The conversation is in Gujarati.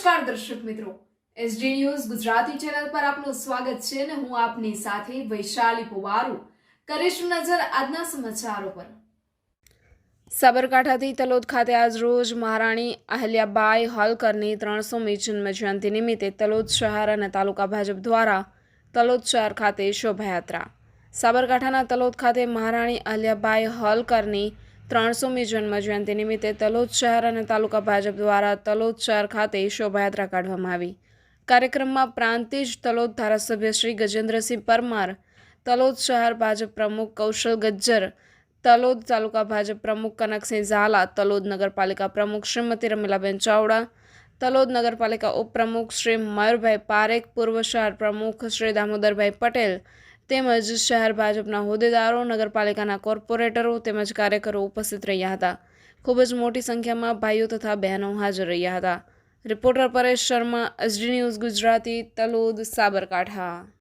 નમસ્કાર દર્શક મિત્રો. એસડી ન્યૂઝ ગુજરાતી ચેનલ પર આપનું સ્વાગત છે અને હું આપની સાથે વૈશાલી પુવારુ. કરીશું નજર આજના સમાચારો પર. સાબરકાંઠાથી તલોદ ખાતે આજરોજ મહારાણી અહલ્યાબાઈ હોલકરની ત્રણસોમી જન્મજયંતિ નિમિત્તે તલોદ શહેર અને તાલુકા ભાજપ દ્વારા તલોદ શહેર ખાતે શોભાયાત્રા. સાબરકાંઠાના તલોદ ખાતે મહારાણી અહલ્યાબાઈ હોલકરની ત્રણસોમી જન્મજયંતિ નિમિત્તે તલોદ શહેર અને તાલુકા ભાજપ દ્વારા તલોદ શહેર ખાતે શોભાયાત્રા કાઢવામાં આવી. કાર્યક્રમમાં પ્રાંતિજ તલોદ ધારાસભ્ય શ્રી ગજેન્દ્રસિંહ પરમાર, તલોદ શહેર ભાજપ પ્રમુખ કૌશલ ગજ્જર, તલોદ તાલુકા ભાજપ પ્રમુખ કનકસિંહ ઝાલા, તલોદ નગરપાલિકા પ્રમુખ શ્રીમતી રમીલાબેન ચાવડા, તલોદ નગરપાલિકા ઉપપ્રમુખ શ્રી મયુરભાઈ પારેખ, પૂર્વ શહેર પ્રમુખ શ્રી દામોદરભાઈ પટેલ તેમજ શહેર ભાજપના હોદ્દેદારો, નગરપાલિકાના કોર્પોરેટરો તેમજ કાર્યકરો ઉપસ્થિત રહ્યા હતા. ખૂબ જ મોટી સંખ્યામાં ભાઈઓ તથા બહેનો હાજર રહ્યા હતા. Reporter Paresh Sharma, SD news Gujarati, Talod, Sabarkantha.